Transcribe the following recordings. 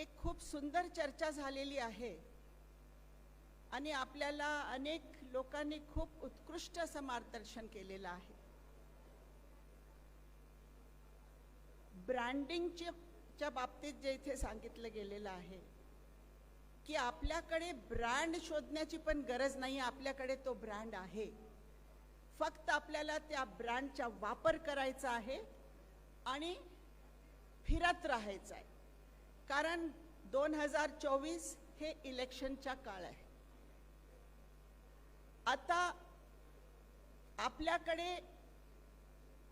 एक खूप सुंदर चर्चा झालेली आहे. आणि आपल्याला अनेक लोकांनी खूप उत्कृष्ट असं मार्गदर्शन केलेलं आहे. ब्रँडिंगच्या बाबतीत जे इथे सांगितलं गेलेलं आहे की आपल्याकडे ब्रँड शोधण्याची पण गरज नाही आपल्याकडे तो ब्रँड आहे. फक्त आपल्याला त्या ब्रँडचा वापर करायचा आहे आणि फिरत राहायचं आहे. कारण दोन हजार चोवीस हे इलेक्शनचा काळ आहे. आता आपल्याकडे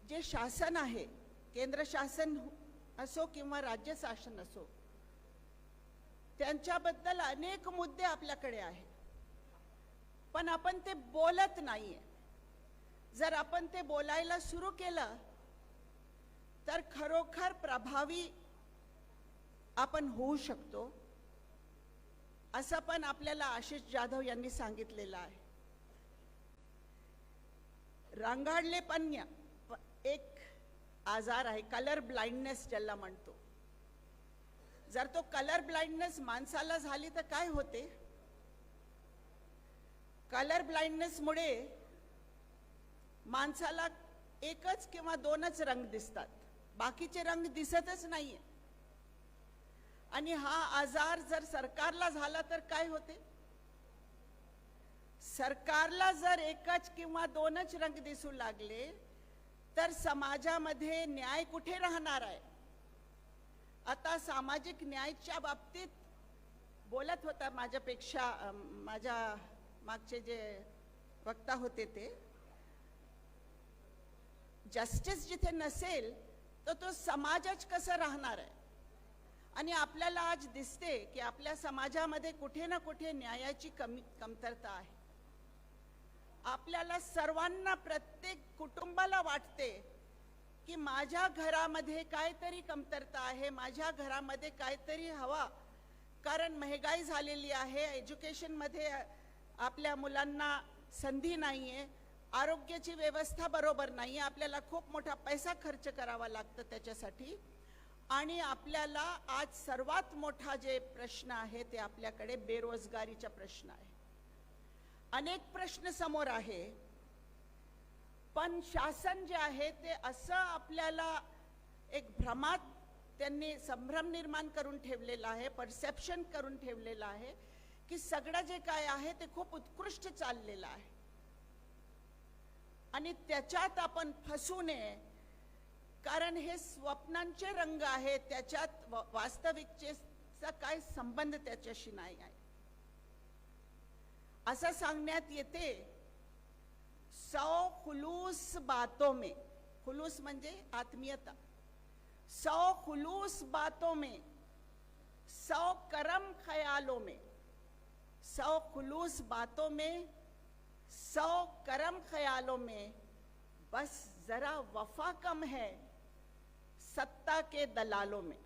जे शासन आहे केंद्र शासन असो किंवा राज्य शासन असो त्यांच्याबद्दल अनेक मुद्दे आपल्याकडे आहेत. पण आपण ते बोलत नाहीये. जर आपण ते बोलायला सुरू केलं तर खरोखर प्रभावी आपण होऊ शकतो असं पण आपल्याला आशिष जाधव यांनी सांगितलेलं आहे. रांगाडलेपण्य एक आजार आहे कलर ब्लाइंडनेस ज्याला म्हणतो. जर तो कलर ब्लाइंडनेस माणसाला झाली तर काय होते? कलर ब्लाइंडनेसमुळे माणसाला एकच किंवा दोनच रंग दिसतात. बाकीचे रंग दिसतच नाहीये. आणि हा आजार जर सरकारला झाला तर काय होते? सरकारला जर एकच किंवा दोनच रंग दिसू लागले तर समाजामध्ये न्याय कुठे राहणार आहे? आता सामाजिक न्यायच्या बाबतीत बोलत होता माझ्यापेक्षा माझ्या मागचे जे वक्ता होते ते जस्टिस जिथे नसेल तर तो समाजच कसं राहणार आहे? आणि आपल्याला आज दिसते की आपल्या समाजामध्ये कुठे ना कुठे न्यायाची कमी कमतरता आहे. आपल्याला सर्वांना प्रत्येक कुटुंबाला वाटते की माझ्या घरामध्ये काहीतरी कमतरता आहे माझ्या घरामध्ये काहीतरी हवा. कारण महागाई झालेली आहे एज्युकेशनमध्ये आपल्या मुलांना संधी नाही आहे आरोग्याची व्यवस्था बरोबर नाही आहे आपल्याला खूप मोठा पैसा खर्च करावा लागतो त्याच्यासाठी. आणि आपल्याला आज सर्वात मोठा जे प्रश्न आहे ते आपल्याकडे बेरोजगारीचा प्रश्न आहे. अनेक प्रश्न समोर आहे. पण शासन जे आहे ते असं आपल्याला एक भ्रमात त्यांनी संभ्रम निर्माण करून ठेवलेला आहे परसेप्शन करून ठेवलेलं आहे की सगळं जे काय आहे ते खूप उत्कृष्ट चाललेलं आहे. आणि त्याच्यात आपण फसू नये कारण हे स्वप्नांचे रंग आहेत त्याच्यात वास्तविकतेचा काय संबंध त्याच्याशी नाही आहे. असं सांगण्यात येते, सौ खुलूस बातों में, खुलूस म्हणजे आत्मीयता, सौ खुलूस बातों में, सौ करम ख्यालों में, सौ खुलूस बातों में, सौ करम ख्यालों में, बस जरा वफा कम है। सत्ता के दलालों में।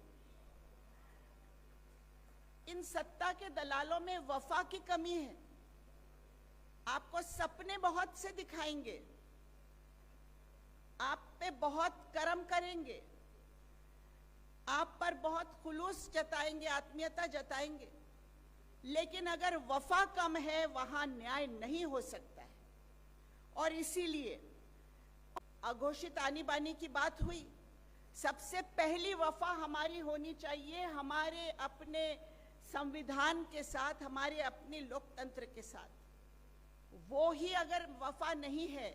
इन सत्ता के दलालों में वफा की कमी है। आपको सपने बहुत से दिखाएँगे। आप पे बहुत कर्म करेंगे। आप पर बहुत खुलूस जताएँगे, आत्मीयता जताएँगे। लेकिन अगर वफा कम है, वहाँ न्याय नहीं हो सकता है। और इसीलिए अघोषित आनी बानी की बात हुई। सबसे पहली वफा हमारी होनी चाहिए हमारे अपने संविधान के साथ हमारे अपने लोकतंत्र के साथ। वो ही अगर वफा नहीं है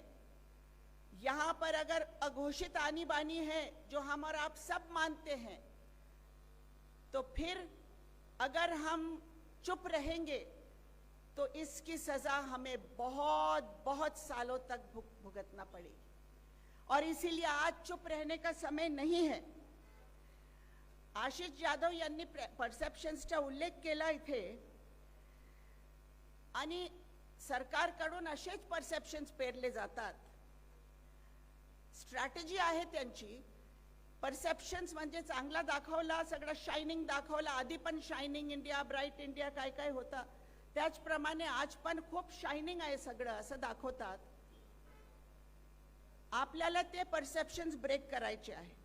यहाँ पर अगर अघोषित आनी बानी है जो हम और आप सब मानते हैं तो फिर अगर हम चुप रहेंगे तो इसकी सजा हमें बहुत बहुत सालों तक भुग, भुगतना पड़ेगी। और इसीलिए आज चुप रहने का समय नहीं है। आशिष जाधव यांनी परसेप्शन्सचा उल्लेख केला इथे. आणि सरकारकडून असेच परसेप्शन्स पेरले जातात. स्ट्रॅटेजी आहे त्यांची. परसेप्शन्स म्हणजे चांगला दाखवला सगळं शायनिंग दाखवला. आधी पण शायनिंग इंडिया ब्राईट इंडिया काय काय होता. त्याचप्रमाणे आज पण खूप शायनिंग आहे सगळं असं दाखवतात. आपल्याला ते परसेप्शन्स ब्रेक करायचे आहे.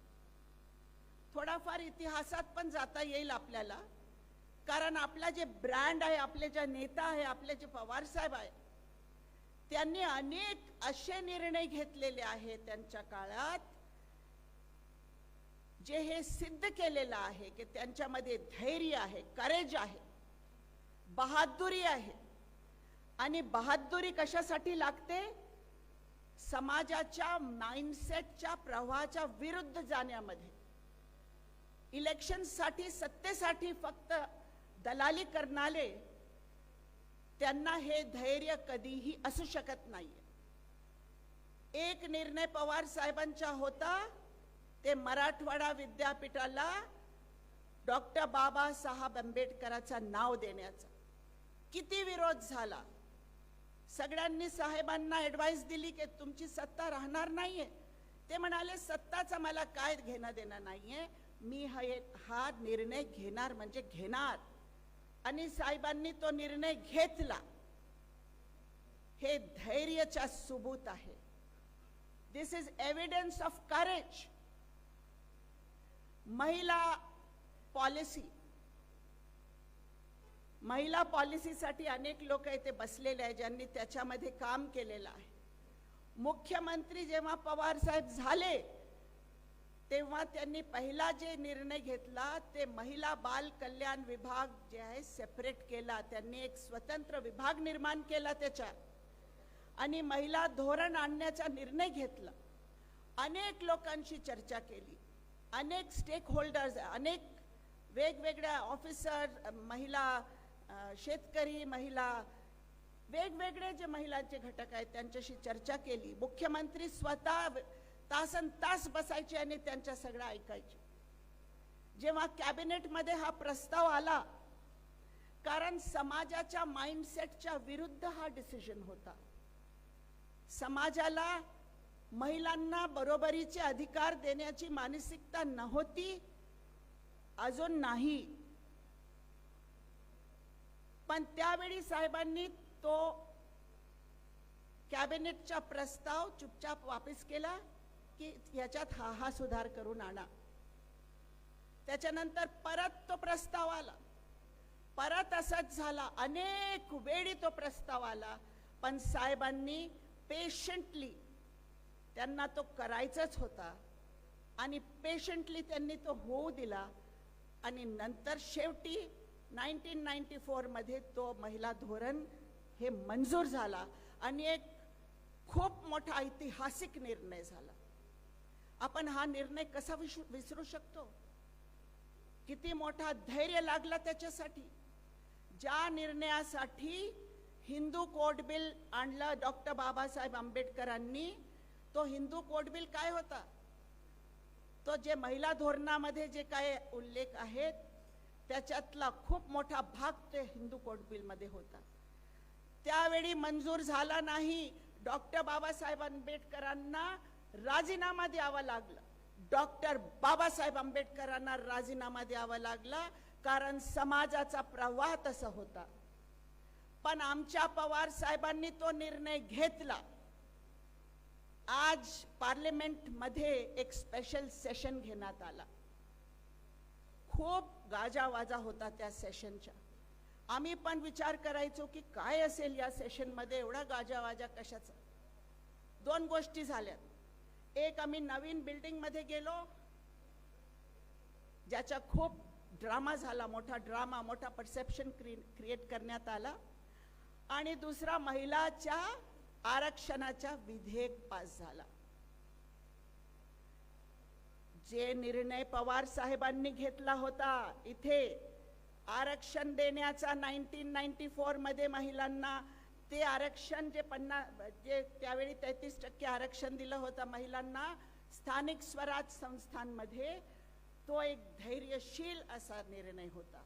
थोडाफार इतिहासात पण जाता येईल आपल्याला. कारण आपला जे ब्रँड आहे आपले जे नेता आहे आपले जे पवार साहेब आहे त्यांनी अनेक असे निर्णय घेतलेले आहेत त्यांच्या काळात. जे हे सिद्ध केलेलं आहे की त्यांच्यामध्ये धैर्य आहे करेज आहे बहादुरी आहे. आणि बहादुरी कशासाठी लागते? समाजाच्या माइंडसेटच्या प्रवाहाच्या विरुद्ध जाण्यामध्ये इलेक्शनसाठी सत्तेसाठी फक्त दलाली करणारे त्यांना हे धैर्य कधीही असू शकत नाहीये. एक निर्णय पवार साहेबांचा होता ते मराठवाडा विद्यापीठाला डॉक्टर बाबासाहेब आंबेडकरांचा नाव देण्याचा. किती विरोध झाला? सगळ्यांनी साहेबांना ॲडवाईस दिली की तुमची सत्ता राहणार नाहीये. ते म्हणाले सत्ताचा मला काय घेणं देणं नाहीये. मी हा हा निर्णय घेणार म्हणजे घेणार. आणि साहेबांनी तो निर्णय घेतला. हे धैर्यचा सुबूत आहे. This is evidence of courage महिला पॉलिसी महिला पॉलिसीसाठी अनेक लोक इथे बसलेले आहेत ज्यांनी त्याच्यामध्ये काम केलेलं आहे. मुख्यमंत्री जेव्हा पवार साहेब झाले तेव्हा त्यांनी पहिला जे निर्णय घेतला ते महिला बाल कल्याण विभाग जे आहे सेपरेट केला. त्यांनी एक स्वतंत्र विभाग निर्माण केला त्याच्यात. आणि महिला धोरण आणण्याचा निर्णय घेतला. अनेक लोकांशी चर्चा केली. अनेक स्टेक होल्डर्स अनेक वेगवेगळ्या ऑफिसर महिला शेतकरी महिला वेगवेगळे जे महिलांचे घटक आहेत त्यांच्याशी चर्चा केली. मुख्यमंत्री स्वतः तासन तास बसायचे आणि त्यांच्या सगळं ऐकायचे. जेव्हा कॅबिनेटमध्ये हा प्रस्ताव आला कारण समाजाच्या माइंडसेटच्या विरुद्ध हा डिसिजन होता. समाजाला महिलांना बरोबरीचे अधिकार देण्याची मानसिकता नव्हती अजून नाही. पण त्यावेळी साहेबांनी तो कॅबिनेटचा प्रस्ताव चुपचाप वापस केला की याच्यात हा हा सुधार करून आणा. त्याच्यानंतर परत तो प्रस्ताव आला. परत असंच झाला. अनेक वेळी तो प्रस्ताव आला. पण साहेबांनी पेशंटली त्यांना तो करायचाच होता आणि पेशंटली त्यांनी तो होऊ दिला आणि नंतर शेवटी नाईन्टीन नाईन्टी फोरमध्ये तो महिला धोरण हे मंजूर झाला आणि एक खूप मोठा ऐतिहासिक निर्णय झाला. आपण हा निर्णय कसा विसरू विसरू शकतो? किती मोठा धैर्य लागला त्याच्यासाठी? ज्या निर्णयासाठी हिंदू कोड बिल आणलं डॉक्टर बाबासाहेब आंबेडकरांनी तो हिंदू कोड बिल काय होता? तो जे महिला धोरणामध्ये जे काय उल्लेख आहेत त्याच्यातला खूप मोठा भाग ते हिंदू कोर्ट बिलमध्ये होता. त्यावेळी मंजूर झाला नाही. डॉक्टर बाबासाहेब आंबेडकरांना राजीनामा द्यावा लागला. डॉक्टर बाबासाहेब आंबेडकरांना राजीनामा द्यावा लागला कारण समाजाचा प्रवाह तसा होता. पण आमच्या पवार साहेबांनी तो निर्णय घेतला. आज पार्लिमेंटमध्ये एक स्पेशल सेशन घेण्यात आला. खूप गाजावाजा होता त्या सेशनच्या आम्ही पण विचार करायचो की काय असेल या सेशनमध्ये एवढा गाजावाजा कशाचा? दोन गोष्टी झाल्यात एक आम्ही नवीन बिल्डिंगमध्ये गेलो ज्याचा खूप ड्रामा झाला मोठा ड्रामा मोठा परसेप्शन क्रिएट करण्यात आला. आणि दुसरा महिलाच्या आरक्षणाचा विधेयक पास झाला. जे निर्णय पवार साहेबांनी घेतला होता इथे आरक्षण देण्याचा नाईन्टीन नाईन्टी फोरमध्ये महिलांना ते आरक्षण जे पन्नास जे त्यावेळी तेहतीस टक्के आरक्षण दिलं होतं महिलांना स्थानिक स्वराज संस्थांमध्ये तो एक धैर्यशील असा निर्णय होता.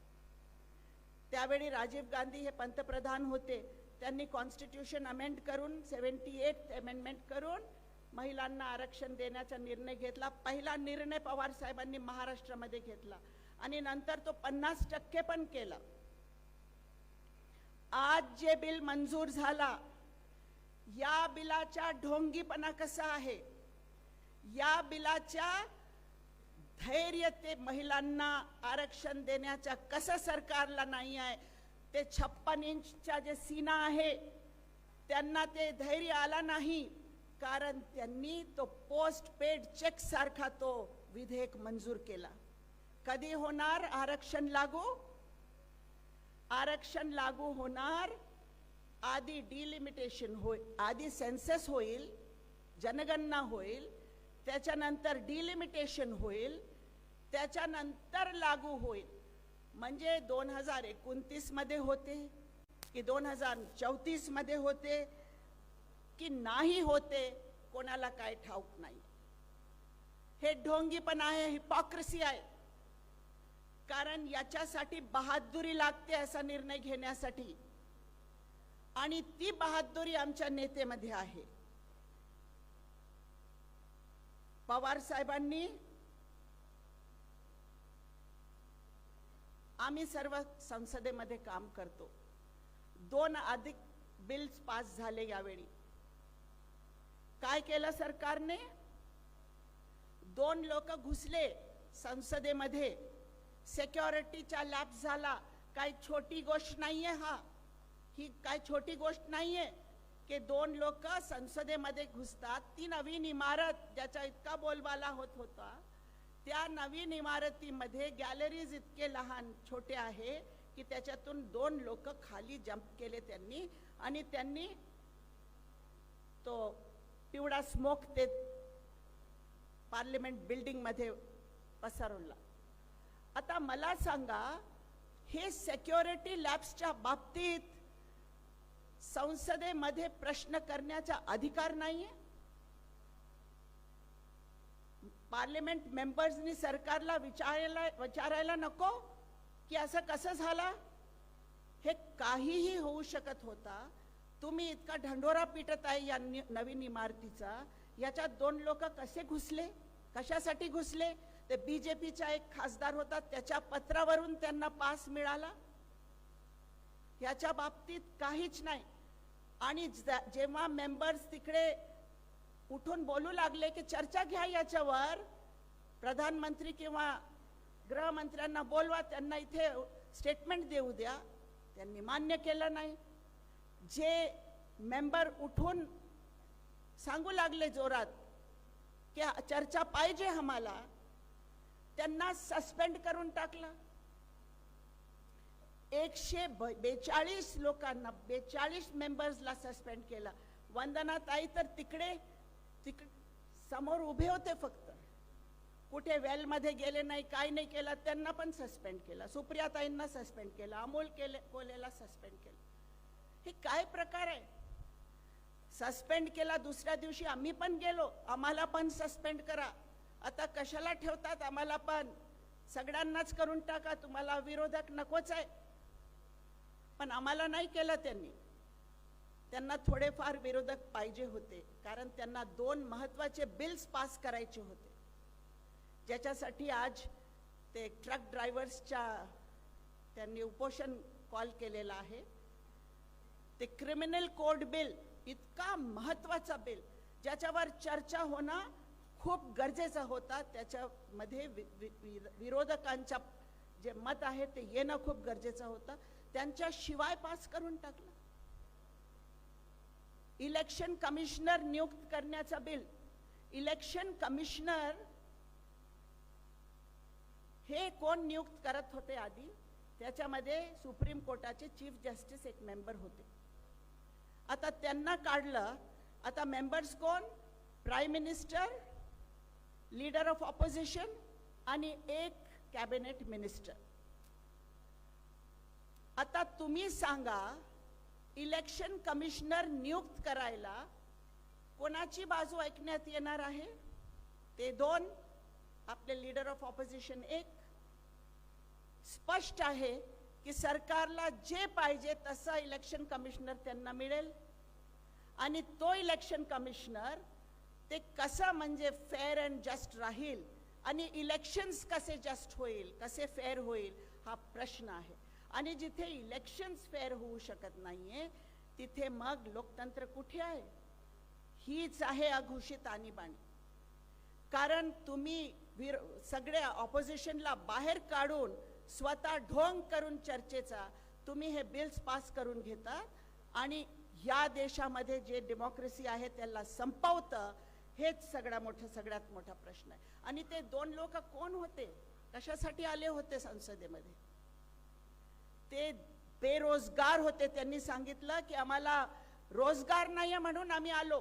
त्यावेळी राजीव गांधी हे पंतप्रधान होते. त्यांनी कॉन्स्टिट्यूशन अमेंड करून सेवन्टी एट अमेंडमेंट करून महिलांना आरक्षण देण्याचा निर्णय घेतला. पहिला निर्णय पवार साहेबांनी महाराष्ट्रामध्ये घेतला. आणि नंतर तो पन्नास टक्के पण केला. आज जे बिल मंजूर झाला या बिलाचा ढोंगीपणा कसा आहे? या बिलाच्या धैर्य ते महिलांना आरक्षण देण्याच्या कसं सरकारला नाही आहे? ते छप्पन इंचच्या जे सीना आहे त्यांना ते धैर्य आला नाही. कारण त्यांनी तो पोस्ट पेड चेक सारखा तो विधेयक मंजूर केला. कधी होणार आरक्षण लागू? आरक्षण लागू होणार आधी डिलिमिटेशन होईल आधी सेन्सेस होईल जनगणना होईल त्याच्यानंतर डिलिमिटेशन होईल त्याच्यानंतर लागू होईल. म्हणजे दोन हजार एकोणतीसमध्ये होते की दोन हजार चौतीसमध्ये होते की नाही होते कोणाला काय ठाऊक नाही. हे ढोंगी पण आहे हिपॉक्रेसी आहे. कारण याच्यासाठी बहादुरी लागते असा निर्णय घेण्यासाठी. आणि ती बहादुरी आमच्या नेतेमध्ये आहे. पवार साहेबांनी आम्ही सर्व संसदेमध्ये काम करतो. दोन अधिक बिल्स पास झाले यावेळी. काय केलं सरकारने? दोन लोक घुसले संसदेमध्ये. सेक्युरिटीचा लॅप झाला. काय छोटी गोष्ट नाहीये हा. ही काय छोटी गोष्ट नाहीये की दोन लोक संसदेमध्ये घुसतात. ती नवीन इमारत ज्याचा इतका बोलबाला होत होता त्या नवीन इमारतीमध्ये गॅलरीज इतके लहान छोटे आहे की त्याच्यातून दोन लोक खाली जंप केले त्यांनी. आणि त्यांनी तो पिवळा स्मोक ते पार्लिमेंट बिल्डिंगमध्ये पसरवला. आता मला सांगा हे सेक्युरिटी लॅब्सच्या बाबतीत संसदेमध्ये प्रश्न करण्याचा अधिकार नाहीये? पार्लिमेंट मेंबर्सनी सरकारला विचारायला विचारायला नको? की असं कसं झालं? हे काहीही होऊ शकत होता. तुम्ही इतका ढंढोरा पिटत आहे या नवीन इमारतीचा. याच्यात दोन लोक कसे घुसले? कशासाठी घुसले? ते बीजेपीचा एक खासदार होता त्याच्या पत्रावरून त्यांना पास मिळाला. याच्या बाबतीत काहीच नाही. आणि जेव्हा मेंबर्स तिकडे उठून बोलू लागले की चर्चा घ्या याच्यावर प्रधानमंत्री किंवा गृहमंत्र्यांना बोलवा त्यांना इथे स्टेटमेंट देऊ द्या. त्यांनी मान्य केलं नाही. जे मेंबर उठून सांगू लागले जोरात की चर्चा पाहिजे आम्हाला त्यांना सस्पेंड करून टाकलं. एकशे बेचाळीस लोकांना बेचाळीस मेंबर्सला सस्पेंड केला. वंदना ताई तर तिकडे तिक समोर उभे होते फक्त. कुठे वेलमध्ये गेले नाही काय नाही केलं त्यांना पण सस्पेंड केलं. सुप्रिया ताईंना सस्पेंड केलं अमोल केले कोलेला सस्पेंड केलं. हे काय प्रकार आहे? सस्पेंड केला दुसऱ्या दिवशी आम्ही पण गेलो. आम्हाला पण सस्पेंड करा. आता कशाला ठेवतात आम्हाला पण? सगळ्यांनाच करून टाका. तुम्हाला विरोधक नकोच आहे. पण आम्हाला नाही केलं त्यांनी. त्यांना थोडेफार विरोधक पाहिजे होते. कारण त्यांना दोन महत्त्वाचे बिल्स पास करायचे होते. ज्याच्यासाठी आज ते ट्रक ड्रायव्हर्सच्या त्यांनी उपोषण कॉल केलेला आहे. ते क्रिमिनल कोड बिल इतका महत्त्वाचा बिल ज्याच्यावर चर्चा होणं खूप गरजेचं होता. त्याच्यामध्ये विरोधकांच्या जे मत आहे ते येणं खूप गरजेचं होतं. त्यांच्या शिवाय पास करून टाकलं. इलेक्शन कमिशनर नियुक्त करण्याचा बिल इलेक्शन कमिशनर हे कोण नियुक्त करत होते आधी? त्याच्यामध्ये सुप्रीम कोर्टाचे चीफ जस्टिस एक मेंबर होते. आता त्यांना काढलं. आता मेंबर्स कोण? Prime minister leader of opposition आणि एक कॅबिनेट मिनिस्टर आता तुम्ही सांगा इलेक्शन कमिशनर नियुक्त करायला कोणाची बाजू ऐकण्यात येणार आहे? ते दोन आपले लीडर ऑफ ऑपोजिशन एक. स्पष्ट आहे की सरकारला जे पाहिजे तसा इलेक्शन कमिशनर त्यांना मिळेल. आणि तो इलेक्शन कमिशनर ते कसं म्हणजे फेअर अँड जस्ट राहील आणि इलेक्शन्स कसे जस्ट होईल कसे फेअर होईल हा प्रश्न आहे. आणि जिथे इलेक्शन्स फेअर होऊ शकत नाहीये तिथे मग लोकतंत्र कुठे आहे? हीच आहे अघोषित आणीबाणी. कारण तुम्ही विर सगळ्या ऑपोजिशनला बाहेर काढून स्वतः ढोंग करून चर्चेचा तुम्ही हे बिल्स पास करून घेता आणि या देशामध्ये जे डेमोक्रेसी आहे त्याला संपवतं हेच सगळा मोठं सगळ्यात मोठा प्रश्न आहे. आणि ते दोन लोक कोण होते? कशासाठी आले होते संसदेमध्ये? ते बेरोजगार होते त्यांनी सांगितलं की आम्हाला रोजगार नाही म्हणून आम्ही आलो.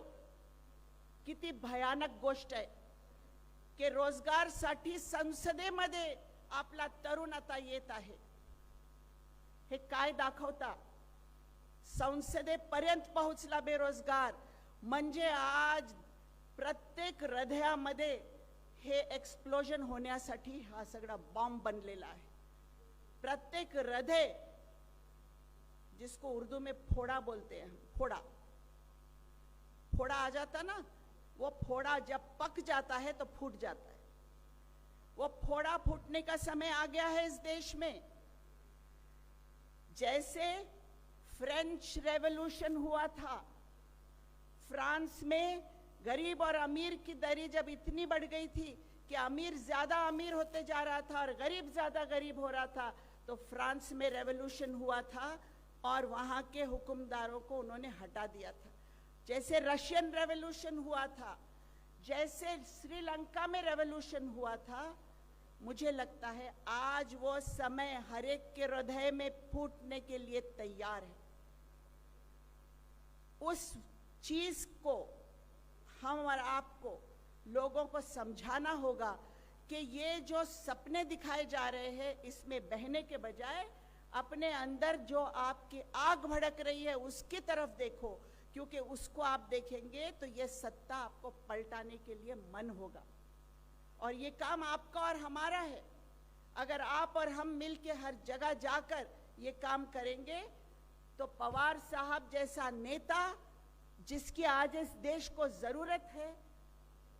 किती भयानक गोष्ट आहे. की रोजगारसाठी संसदेमध्ये आपला तरुण आता येत आहे. हे काय दाखवता? संसदेपर्यंत पोहोचला बेरोजगार. म्हणजे आज प्रत्येक हृदयामध्ये हे एक्सप्लोजन होण्यासाठी हा सगळा बॉम्ब बनलेला आहे. प्रत्येक हृदय जिसको उर्दू में फोड़ा बोलते हैं फोड़ा. फोड़ा आ जाता ना? वो फोड़ा जब पक जाता है तो फूट जाता है. वो फोड़ा फूटने का समय आ गया है इस देश में। जैसे फ्रेंच रेवोल्यूशन हुआ था, फ्रांस में गरीब और अमीर की दरी जब इतनी बढ़ गई थी कि अमीर ज़्यादा अमीर होते जा रहा था और गरीब ज़्यादा गरीब हो रहा था तो फ्रांस में रेवोल्यूशन हुआ था और वहाँ के हुक्मदारों को उन्होंने हटा दिया था। जैसे रशियन रेवोल्यूशन हुआ था, जैसे श्रीलंका में रेवोल्यूशन हुआ था मुझे लगता है आज वो समय हर एक के हृदय में फूटने के लिए तैयार है। उस चीज़ को हम और आपको, लोगों को समझाना होगा कि ये जो सपने दिखाए जा रहे हैं, इसमें बहने के बजाय अपने अंदर जो आपकी आग भड़क रही है, उसकी तरफ़ देखो, क्योंकि उसको आप देखेंगे तो ये सत्ता आपको पलटाने के लिए मन होगा। और ये काम आपका और हमारा है। अगर आप और हम मिल के हर जगह जाकर ये काम करेंगे तो पवार साहब जैसा नेता जिसकी आज इस देश को ज़रूरत है,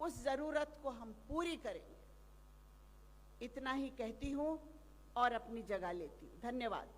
उस ज़रूरत को हम पूरी करेंगे। इतना ही कहती हूँ और अपनी जगह लेती हूँ। धन्यवाद।